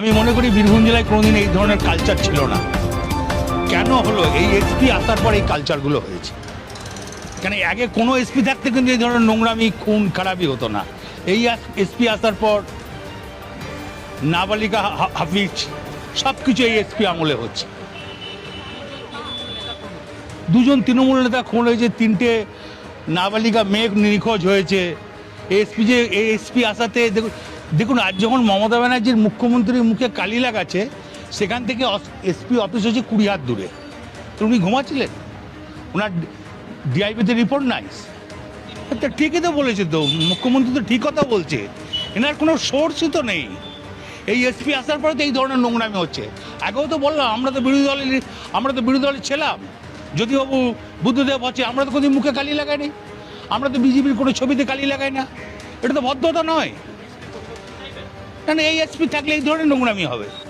আমি মনে করি বীরভূম জেলায় কোনোদিন এই ধরনের কালচার ছিল না। কেন হলো? এই এসপি আসার পর এই কালচারগুলো হয়েছে। কেন আগে কোনো এসপি থাকতে কিন্তু এই ধরনের নোংরামি, খুন, খারাপই হতো না। এই এসপি আসার পর নাবালিকা হাফিজ সব কিছু এই এসপি আমলে হচ্ছে। দুজন তৃণমূল নেতা খুন হয়েছে, তিনটে নাবালিকা মেয়ে নিখোঁজ হয়েছে। এসপি যে এসপি আসাতে দেখুন দেখুন, আজ যখন মমতা ব্যানার্জির মুখ্যমন্ত্রীর মুখে কালি লাগাচ্ছে, সেখান থেকে এসপি অফিস হচ্ছে কুড়ি হাত দূরে। তো উনি ঘুমাচ্ছিলেন? ওনার ডিআইপিতে রিপোর্ট নাই? তা ঠিকই তো বলেছে তো, মুখ্যমন্ত্রী তো ঠিক কথা বলছে। এনার কোনো সোর্সই তো নেই। এই এসপি আসার পরে তো এই ধরনের নোংরামি হচ্ছে। আগেও তো বললাম, আমরা তো বিরোধী দলের, আমরা তো বিরোধী দলের ছিলাম। যদি বাবু বুদ্ধদেব হচ্ছে, আমরা তো কোনোদিন মুখে কালি লাগাইনি। আমরা তো বিজেপির কোনো ছবিতে কালি লাগাই না। এটা তো ভদ্রতা নয়। না এই এসপি থাকলে এই ধরনের নোংরামি হবে।